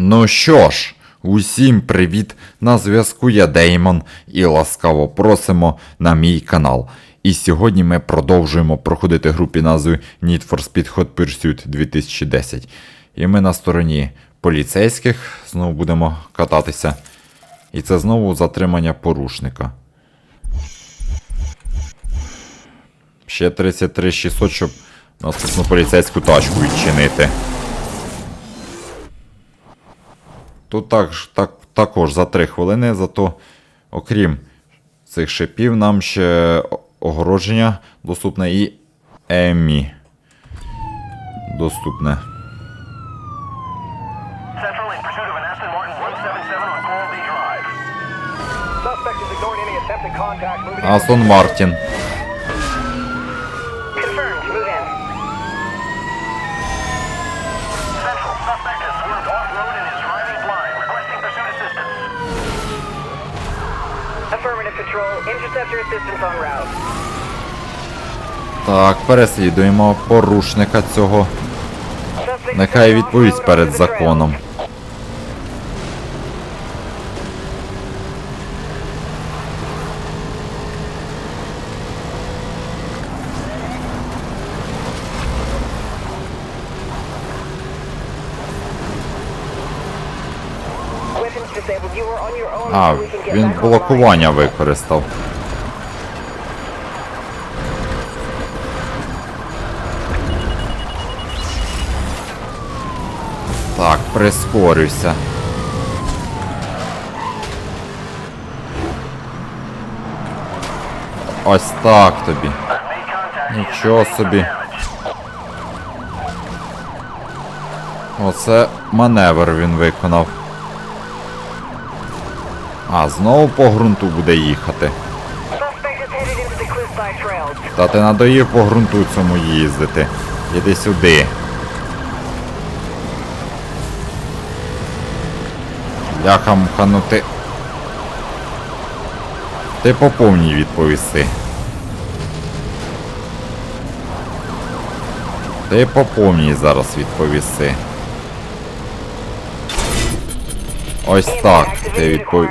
Ну що ж, усім привіт! На зв'язку я Деймон і ласкаво просимо на мій канал. І сьогодні ми продовжуємо проходити гру під назвою Need for Speed Hot Pursuit 2010. І ми на стороні поліцейських знову будемо кататися. І це знову затримання порушника. Ще 33 600, щоб наступну поліцейську тачку відчинити. Тут так, так, також за 3 хвилини, зато окрім цих шипів, нам ще огородження доступне і Емі. Доступне. Central in Так, переслідуємо порушника цього. Нехай відповість перед законом. А, він блокування використав. Так, прискорюйся. Ось так тобі. Нічого собі. Оце маневр він виконав. А, знову по ґрунту буде їхати. Та ти надоїв по ґрунту цьому їздити. Іди сюди. Ляха муха, ну ти. Ти по повній відповісти. Ти по повній зараз відповісти. Ось так, ти відповів.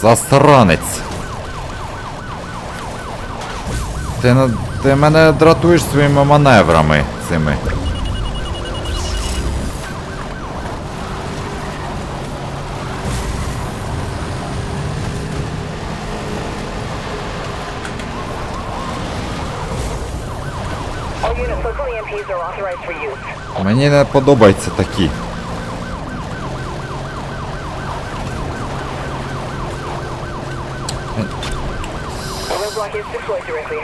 Засранець. Ти, на- ти мене дратуєш своїми маневрами цими. Use. Мені не подобаються такі.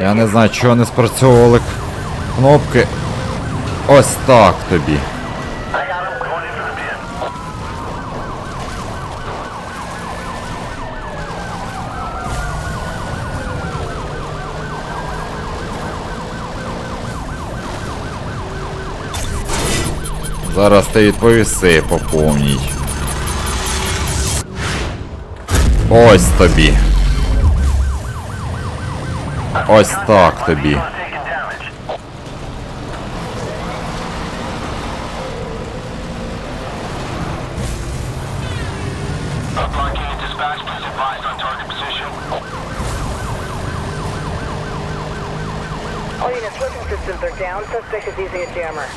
Я не знаю, чого не спрацьовували кнопки. Ось так тобі. Зараз ти відповіси по повній. Ось тобі. Using a jammer.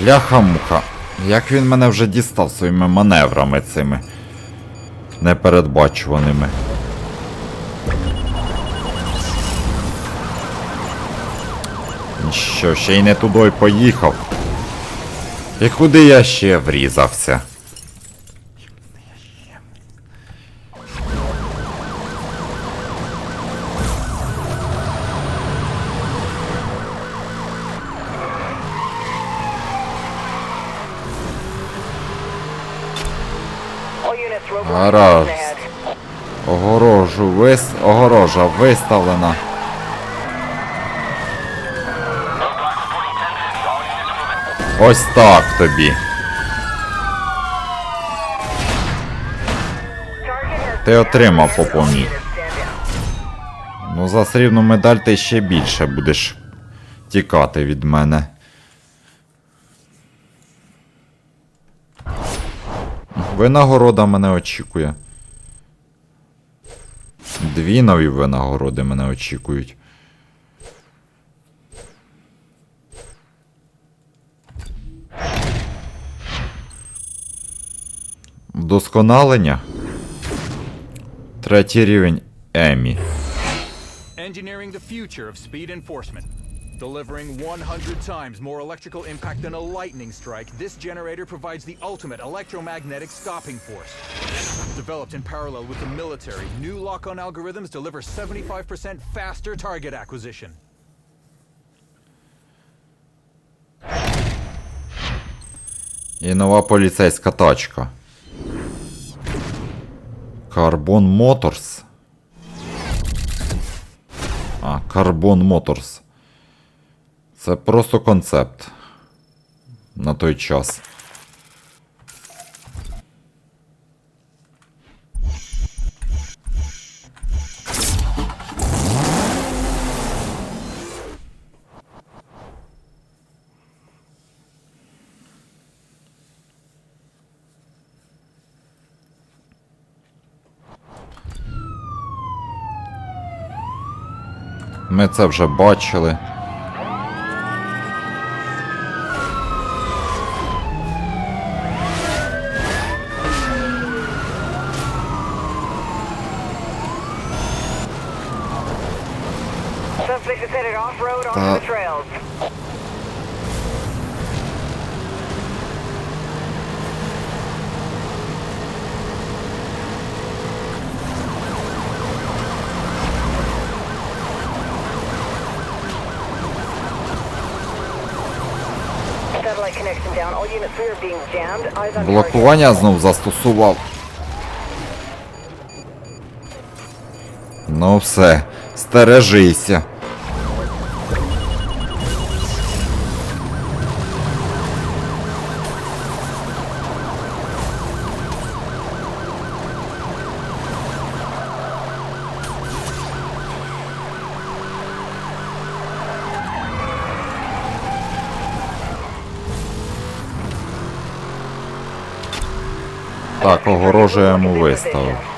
Бляха-муха. Як він мене вже дістав своїми маневрами цими непередбачуваними. Що, ще й не туди поїхав. І куди я ще врізався? Гаразд. Огорожу вис... Огорожа виставлена. Ось так тобі. Ти отримав по. Ну, за срібну медаль ти ще більше будеш тікати від мене. Винагорода мене очікує. Дві нові винагороди мене очікують. Вдосконалення. Третій рівень Емі. Engineering the future of speed enforcement. Delivering 100 times more electrical impact than a lightning strike, this generator provides the ultimate electromagnetic stopping force. Developed in parallel with the military, new lock-on algorithms deliver 75% faster target acquisition. І нова поліцейська тачка. Carbon Motors. А, Carbon Motors. Це просто концепт. На той час. Ми це вже бачили. Suspect Блокування знов застосував. Ну все, стережися. The arrest. Repeat.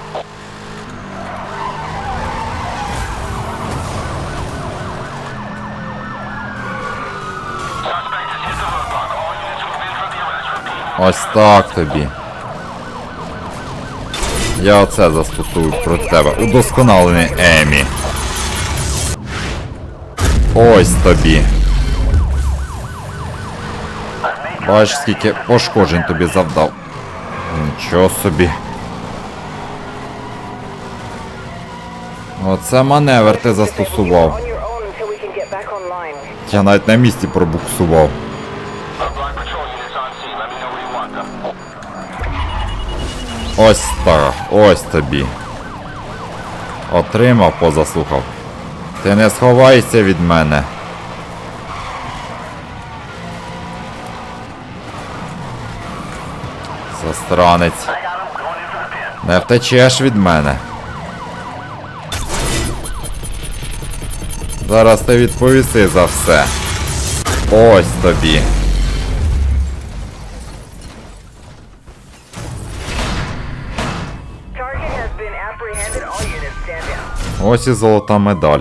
Ось так тобі. Я оце застосую проти тебе. Удосконалений Емі. Ось тобі. Бачиш, скільки пошкоджень тобі завдав. Нічого собі. Оце маневр ти застосував. Я навіть на місці пробуксував. Ось так, ось тобі. Отримав, позаслухав. Ти не сховайся від мене. Pin. Не втечеш від мене. Зараз ти відповіси за все. Ось тобі. Ось і золота медаль.